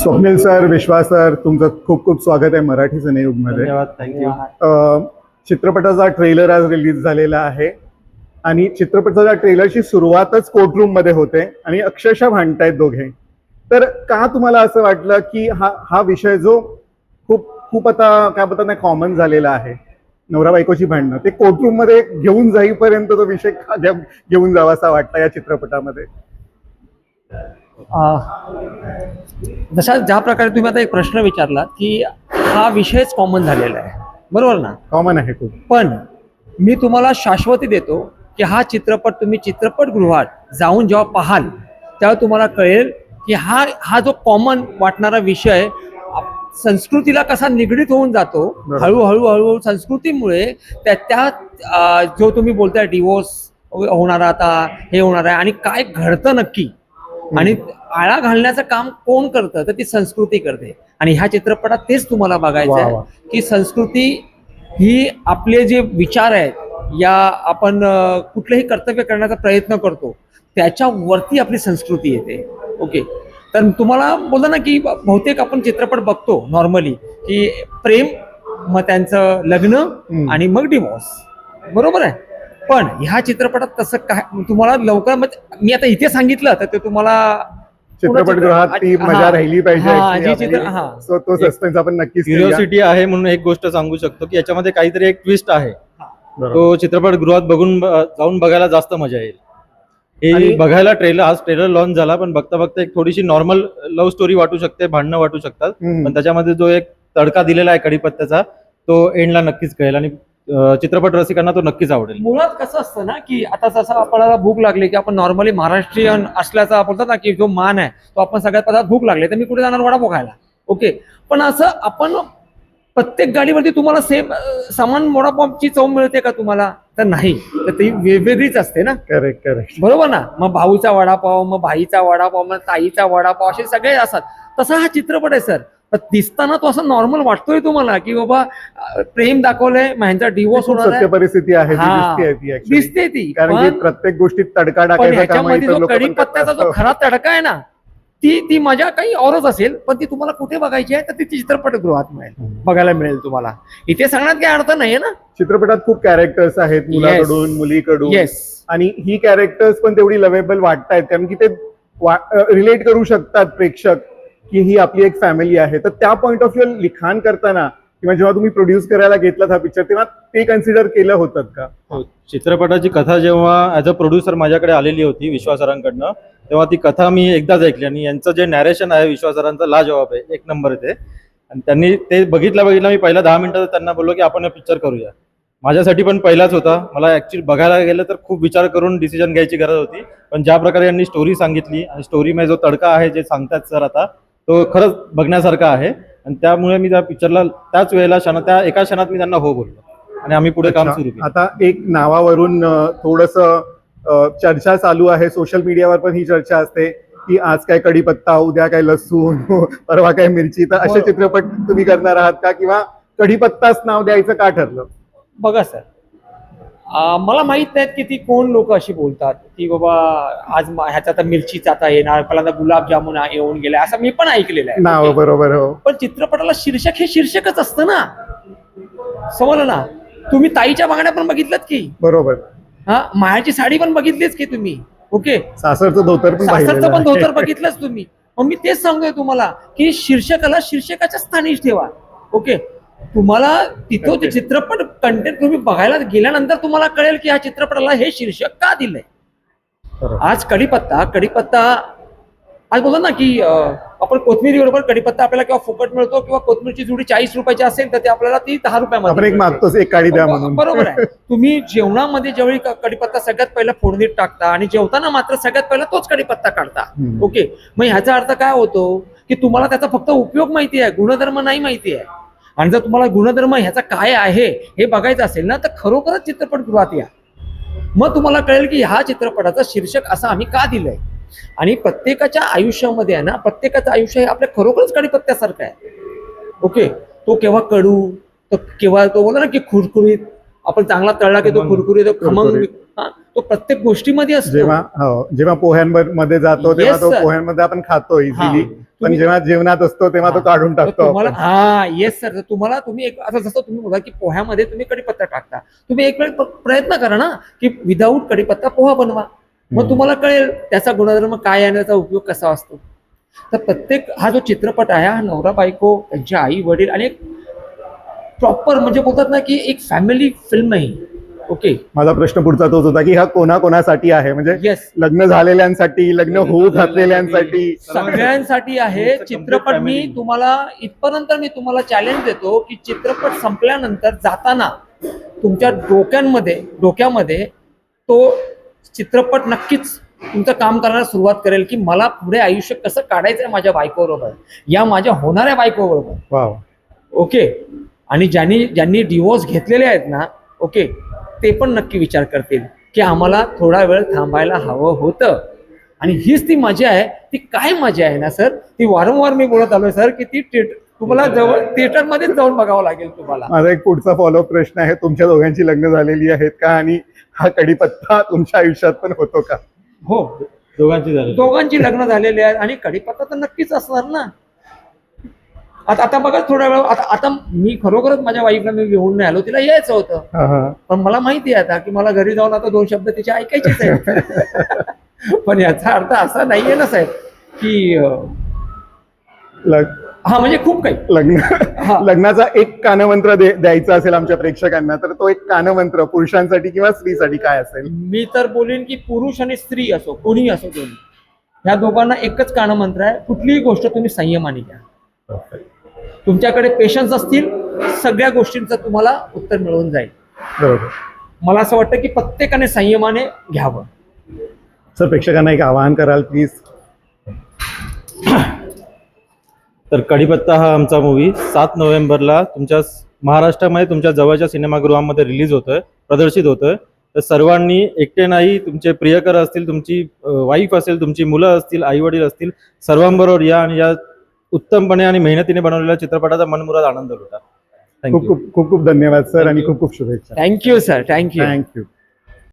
Swapnil sir विश्वास sir तुमचं खूप खूप स्वागत आहे मराठी सिनेयुगमध्ये. थँक्यू चित्रपटाचा ट्रेलर आज रिलीज झालेला आहे आणि चित्रपटाच्या ट्रेलरची सुरुवातच कोर्टरूममध्ये होते आणि अक्षरशः भांडतायत दोघे. तर का तुम्हाला असं वाटलं की हा हा विषय जो खूप खूप आता काय बोलतात ना कॉमन झालेला आहे नवरा बायकोची भांडणं ते कोर्टरूममध्ये घेऊन जाईपर्यंत तो विषय घेऊन जावासा वाटला या चित्रपटामध्ये? जशा ज्या प्रकारे तुम्ही आता एक प्रश्न विचारला की हा विषयच कॉमन झालेला आहे. बरोबर ना? कॉमन आहे खूप. पण मी तुम्हाला शाश्वती देतो की हा चित्रपट तुम्ही चित्रपटगृहात जाऊन जेव्हा पाहाल तेव्हा तुम्हाला कळेल की हा हा जो कॉमन वाटणारा विषय संस्कृतीला कसा निगडीत होऊन जातो. हळूहळू हळूहळू संस्कृतीमुळे त्या त्या जो तुम्ही बोलताय डिवोर्स होणार आता हे होणार आहे आणि काय घडतं नक्की आणि आळा घालण्याचं काम कोण करतं? तर ती संस्कृती करते. आणि ह्या चित्रपटात तेच तुम्हाला बघायचं आहे. की संस्कृती ही आपले जे विचार आहेत या आपण कुठलेही कर्तव्य करण्याचा प्रयत्न करतो त्याच्यावरती आपली संस्कृती येते. ओके. तर तुम्हाला बोललं ना की बहुतेक आपण चित्रपट बघतो नॉर्मली की प्रेम मग त्यांचं लग्न. आणि मग डिवोर्स. बरोबर आहे? पण ह्या चित्रपटात तसं काय तुम्हाला लवकर म्हणजे मी आता इथे सांगितलं तर ते तुम्हाला चित्रपटगृहात ती मजा राहिली पाहिजे तो सस्पेन्स आपण करूया. क्युरिओसिटी आहे म्हणून एक गोष्ट सांगू शकतो की याच्यामध्ये काहीतरी एक ट्विस्ट आहे. तो चित्रपट गृहात बघून जाऊन बघायला जास्त मजा येईल हे बघायला ट्रेलर आज ट्रेलर लॉन्च झाला पण बघता बघता एक थोडीशी नॉर्मल लव्ह स्टोरी वाटू शकते भांडणं वाटू शकतात. पण त्याच्यामध्ये जो एक तडका दिलेला आहे कडीपत्त्याचा तो एंडला नक्कीच कळेल आणि चित्रपट रसिकांना तो नक्कीच आवडेल. मुळात कसं असतं ना की आता जसं आपल्याला भूक लागली की आपण नॉर्मली महाराष्ट्रीयन असल्याचा बोलतात ना की जो मान आहे तो आपण सगळ्यात पदार्थ भूक लागले तर मी कुठे जाणार? वडापाव खायला. ओके पण असं आपण प्रत्येक गाडीवरती तुम्हाला सेम समान वडापावची चव मिळते का तुम्हाला? तर नाही. तर ती वेगवेगळीच असते ना. करेक्ट करेक्ट बरोबर ना? मग भाऊचा वडापाव मग भाईचा वडापाव मग ताईचा वडापाव असे सगळे असतात. तसा हा चित्रपट आहे सर. पण दिसताना तो असं नॉर्मल वाटतोय तुम्हाला की बाबा प्रेम दाखवलंय ह्यांचा डिवोर्स होणार परिस्थिती आहे ती. दिसते ती कारण प्रत्येक गोष्टीत तडका ह्याच्यामध्ये जो लोकं पण कढीपत्त्याचा जो. खरा तडका आहे ना ती ती मजा काही औरच असेल पण ती तुम्हाला कुठे बघायची आहे तर ती चित्रपटगृहात मिळेल बघायला मिळेल तुम्हाला. इथे सांगण्यात काही अर्थ नाहीये ना? चित्रपटात खूप कॅरेक्टर्स आहेत मुलाकडून मुलीकडून. येस आणि ही कॅरेक्टर्स पण तेवढी लवेबल वाटतायत कारण की ते रिलेट करू शकतात प्रेक्षक. की ही आपली एक फॅमिली आहे. तर त्या पॉईंट ऑफ व्ह्यू लिखाण करताना किंवा जेव्हा तुम्ही प्रोड्यूस करायला घेतलात हा पिक्चर तेव्हा ते कन्सिडर केलं होतं का? हो, चित्रपटाची कथा जेव्हा ऍज अ प्रोड्युसर माझ्याकडे आलेली होती विश्वासरांकडनं तेव्हा ती कथा मी एकदाच ऐकली आणि यांचं जे नॅरेशन आहे विश्वासरांचा लाजवाब आहे एक नंबर ते. आणि त्यांनी ते बघितलं बघितलं मी पहिल्या दहा मिनिटात त्यांना बोललो की आपण पिक्चर करूया. माझ्यासाठी पण पहिलाच होता. मला ऍक्च्युली बघायला गेलं तर खूप विचार करून डिसिजन घ्यायची गरज होती. पण ज्या प्रकारे यांनी स्टोरी सांगितली आणि स्टोरीमध्ये जो तडका आहे जे सांगतात सर आता तो खरंच बघण्यासारखा आहे. आणि त्यामुळे मी त्या पिक्चरला त्याच वेळेला क्षण त्या एका क्षणात मी त्यांना हो बोललो. आणि आम्ही पुढे काम. सुरू केलं. आता एक नावावरून थोडस चर्चा चालू आहे. सोशल मीडियावर पण ही चर्चा असते की आज काय कढीपत्ता उद्या काय लसूण परवा काय मिरची. तर असे बरोबर. चित्रपट तुम्ही करणार आहात का? किंवा कढीपत्ताच नाव द्यायचं का ठरलं? बघा सर मला माहीत नाहीत की ती कोण लोक अशी बोलतात. की बाबा आज ह्याचा तर मिरचीचा आता येणार पहिल्यांदा गुलाबजामुन येऊन गेला असं मी पण ऐकलेलं आहे? बरोबर हो. पण चित्रपटाला शीर्षक हे शीर्षकच असतं ना. समजलं ना? तुम्ही ताईच्या बांगड्या पण बघितल्यात की? बरोबर. हा? मायाची साडी पण बघितलीच की तुम्ही? ओके? सासरचं धोतर सासरचं पण धोतर. बघितलंच तुम्ही. मग मी तेच सांगतोय तुम्हाला की शीर्षकाला शीर्षकाच्या स्थानीच ठेवा. ओके? तुम्हाला तिथं ते चित्रपट कंटेंट तुम्ही बघायला गेल्यानंतर तुम्हाला कळेल की ह्या चित्रपटाला हे शीर्षक का दिलंय. आज कडीपत्ता कडीपत्ता आज बोलतो ना की आपण कोथमिरी बरोबर कडीपत्ता आपल्याला किंवा फुकट मिळतो किंवा कोथमिरची जुडी चाळीस रुपयाची असेल तर ते आपल्याला ती दहा रुपयामध्ये बरोबर आहे. तुम्ही जेवणामध्ये ज्यावेळी क- कढीपत्ता सगळ्यात पहिला फोडणीत टाकता आणि जेवताना मात्र सगळ्यात पहिला तोच कढीपत्ता काढता. ओके. मग ह्याचा अर्थ काय होतो की तुम्हाला त्याचा फक्त उपयोग माहिती आहे गुणधर्म नाही माहिती आहे. आणि जर तुम्हाला गुणधर्म ह्याचा काय आहे हे बघायचं असेल ना तर खरोखरच चित्रपटगृहात या. मग तुम्हाला कळेल की ह्या चित्रपटाचं शीर्षक असं आम्ही का दिलंय? आणि प्रत्येकाच्या आयुष्यामध्ये आहे ना प्रत्येकाचं आयुष्य हे आपल्या खरोखरच कडीपत्त्यासारखं आहे. ओके? तो केव्हा कडू तो केव्हा तो बोला ना की खुरखुरीत आपण चांगला तळला की तो. खुरखुरीत खमंग तो प्रत्येक गोष्टीमध्ये असतो. जेव्हा हो जेव्हा पोह्यांमध्ये जातो तेव्हा तो. पोह्यांमध्ये आपण खातो. इझिली पण जेव्हा जेवणात असतो तेव्हा तो. काढून टाकतो तुम्हाला. हा येस सर तुम्हाला तुम्ही एक आता जसं तुम्ही बोला की पोह्यामध्ये तुम्ही कडीपत्ता टाकता तुम्ही एक वेळ प्रयत्न करा ना की विदाऊट कडीपत्ता पोहा बनवा मग. तुम्हाला कळेल त्याचा गुणधर्म काय आणि त्याचा उपयोग कसा असतो तर प्रत्येक हा जो चित्रपट आहे हा नवरा बायको त्यांचे आई वडील आणि एक प्रॉपर म्हणजे बोलतात ना की एक फॅमिली फिल्म आहे. ओके माझा प्रश्न पुढचा तोच होता की हा कोणा कोणासाठी आहे? म्हणजे येस लग्न झालेल्यांसाठी लग्न होऊ घातलेल्यांसाठी सगळ्यांसाठी आहे. complete चित्रपट मी. तुम्हाला इथपर्यंत मी तुम्हाला चॅलेंज देतो की चित्रपट संपल्यानंतर जाताना तुमच्या डोक्यांमध्ये डोक्यामध्ये तो चित्रपट नक्कीच तुमचं काम करायला सुरुवात करेल की मला पुढे आयुष्य कसं काढायचं आहे माझ्या बायकोबरोबर? या माझ्या होणाऱ्या बायकोबरोबर. वाव ओके आणि ज्यांनी ज्यांनी डिवोर्स घेतलेले आहेत ना ओके ते पण नक्की विचार करतील की आम्हाला थोडा वेळ थांबायला हवं होतं. आणि हीच ती मजा आहे ती काय मजा आहे ना सर? ती वारंवार मी बोलत आलोय सर की ती थिएट तुम्हाला जवळ थिएटरमध्येच जाऊन बघावं लागेल तुम्हाला. माझा एक पुढचा फॉलोअप प्रश्न आहे तुमच्या दोघांची लग्न झालेली आहेत का? आणि हा कडीपत्ता तुमच्या आयुष्यात पण होतो का? हो दोघांची झाली दोघांची लग्न झालेली आहेत आणि कडीपत्ता तर नक्कीच असणार ना. आता आता बघा थोडा वेळ आता आता मी खरोखरच माझ्या वाईफला मी घेऊन नाही आलो तिला यायचं होतं. पण मला माहिती आहे आता की मला घरी जाऊन आता दोन शब्द तिचे ऐकायचेच आहेत. पण याचा अर्थ असा नाहीये ना साहेब की हा म्हणजे खूप काही. लग्न हा. लग्नाचा एक कानमंत्र द्यायचा असेल आमच्या प्रेक्षकांना तर तो एक कानमंत्र पुरुषांसाठी किंवा स्त्रीसाठी काय असेल? मी तर बोलीन की पुरुष आणि स्त्री असो कोणीही असो दोन्ही. ह्या दोघांना एकच कानमंत्र आहे कुठलीही गोष्ट तुम्ही संयमाने घ्या. तुमच्याकडे पेशन्स असतील सगळ्या गोष्टींचं तुम्हाला उत्तर मिळून जाईल. बरोबर. मला असं वाटतं की प्रत्येकाने संयमाने घ्यावं. सर प्रेक्षकांना एक आवाहन कराल प्लीज तर कडीपत्ता हा आमचा मूवी सात नोव्हेंबरला तुमच्या महाराष्ट्रामध्ये तुमच्या जवळच्या सिनेमागृहामध्ये रिलीज होतोय प्रदर्शित होतोय. तर सर्वांनी एकटे नाही तुमचे प्रियकर असतील तुमची वाईफ असेल तुमची मुलं असतील आई वडील असतील सर्वांबरोबर या आणि या उत्तमपणे आणि मेहनतीने बनवलेल्या चित्रपटाचा मनमुराद आनंद लुटा. खूप खूप खूप खूप धन्यवाद सर आणि खूप खूप शुभेच्छा. Thank you sir thank you thank you